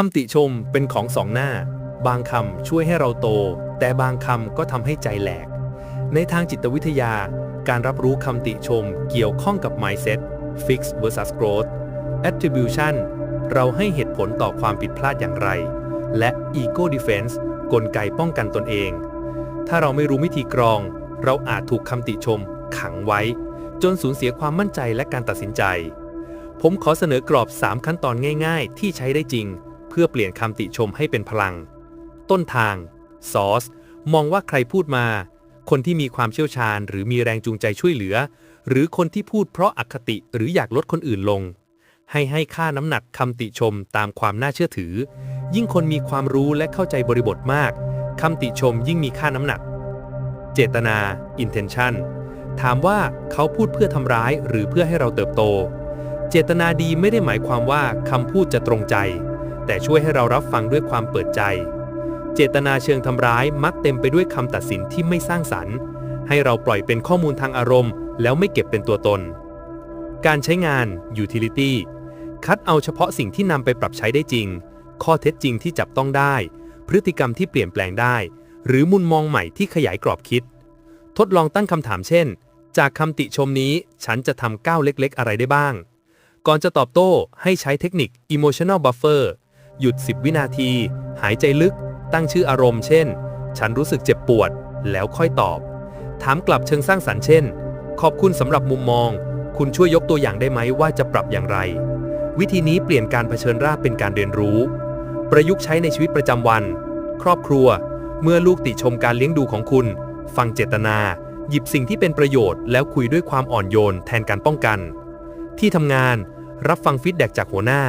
คำติชมเป็นของสองหน้า บางคำช่วยให้เราโต แต่บางคำก็ทำให้ใจแหลก ในทางจิตวิทยา การรับรู้คำติชมเกี่ยวข้องกับ mindset fix versus growth attribution เราให้เหตุผลต่อความผิดพลาดอย่างไร และ ego defense กลไกป้องกันตนเอง ถ้าเราไม่รู้วิธีกรอง เราอาจถูกคำติชม ขังไว้ จนสูญเสียความมั่นใจและการตัดสินใจ ผมขอเสนอกรอบ 3 ขั้นตอนง่าย ๆ ที่ใช้ได้จริง พื่อเปลี่ยนคำติชมให้เป็นพลัง ต้นทาง source มองว่าใครพูดมา คนที่มีความเชี่ยวชาญ หรือมีแรงจูงใจช่วยเหลือ หรือคนที่พูดเพราะอคติหรืออยากลดคนอื่นลง ให้ให้ค่าน้ำหนักคำติชมตามความน่าเชื่อถือ ยิ่งคนมีความรู้และเข้าใจบริบทมากคำติชมยิ่งมีค่าน้ำหนัก เจตนา intention ถามว่าเขาพูดเพื่อทำร้ายหรือเพื่อให้เราเติบโต เจตนาดีไม่ได้หมายความว่าคำพูดจะตรงใจ แต่ช่วยให้เรารับฟังด้วยความเปิดใจ เจตนาเชิงทำร้ายมักเต็มไปด้วยคำตัดสินที่ไม่สร้างสรรค์ ให้เราปล่อยเป็นข้อมูลทางอารมณ์ แล้วไม่เก็บเป็นตัวตน การใช้งาน utility คัดเอาเฉพาะสิ่งที่นำไปปรับใช้ได้จริง ข้อเท็จจริงที่จับต้องได้ พฤติกรรมที่เปลี่ยนแปลงได้ หรือมุมมองใหม่ที่ขยายกรอบคิด ทดลองตั้งคำถามเช่น จากคำติชมนี้ฉันจะทำก้าวเล็กๆ อะไรได้บ้าง ก่อนจะตอบโต้ให้ใช้เทคนิค emotional buffer หยุด 10 วินาที หายใจลึก ตั้งชื่ออารมณ์เช่น ฉันรู้สึกเจ็บปวด แล้วค่อยตอบ ถามกลับเชิงสร้างสรรค์เช่น ขอบคุณสำหรับมุมมอง คุณช่วยยกตัวอย่างได้ไหมว่าจะปรับอย่างไร วิธีนี้เปลี่ยนการเผชิญราบเป็นการเรียนรู้ ประยุกต์ใช้ในชีวิตประจำวัน ครอบครัว เมื่อลูกติชมการเลี้ยงดูของคุณ ฟังเจตนา หยิบสิ่งที่เป็นประโยชน์ แล้วคุยด้วยความอ่อนโยน แทนการป้องกัน ที่ทำงาน รับฟังฟีดแบ็จากหัวหน้า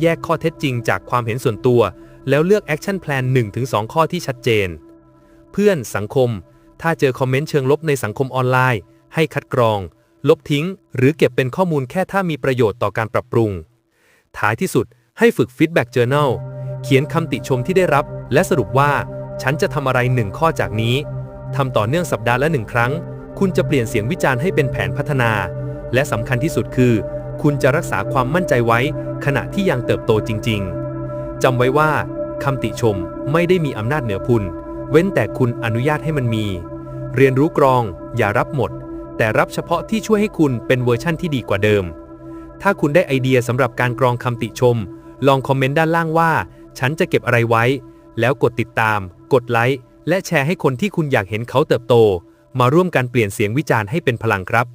แยกข้อเท็จจริงจากความเห็นส่วนตัว แล้วเลือกแอคชั่นแพลน1-2 ข้อที่ชัดเจน เพื่อนสังคม ถ้าเจอคอมเมนต์เชิงลบในสังคมออนไลน์ ให้คัดกรอง ลบทิ้ง หรือเก็บเป็นข้อมูลแค่ถ้ามีประโยชน์ต่อการปรับปรุง ท้ายที่สุดให้ฝึก Feedback Journal เขียนคำติชมที่ได้รับ และสรุปว่า ฉันจะทำอะไรหนึ่งข้อจากนี้ทำต่อเนื่องสัปดาห์ละหนึ่งครั้ง คุณจะเปลี่ยนเสียงวิจารณ์ให้เป็นแผนพัฒนา และสำคัญที่สุดคือ คุณจะรักษาความมั่นใจไว้ ขณะที่ยังเติบโตจริง ๆจำไว้ว่าคำติชมไม่ได้มีอำนาจเหนือคุณ เว้นแต่คุณอนุญาตให้มันมี เรียนรู้กรอง อย่ารับหมด แต่รับเฉพาะที่ช่วยให้คุณเป็นเวอร์ชั่นที่ดีกว่าเดิม ถ้าคุณได้ไอเดียสำหรับการกรองคำติชม ลองคอมเมนต์ด้านล่างว่า ฉันจะเก็บอะไรไว้ แล้วกดติดตาม กดไลค์และแชร์ให้คนที่คุณอยากเห็นเขาเติบโต มาร่วมกันเปลี่ยนเสียงวิจารณ์ให้เป็นพลังครับ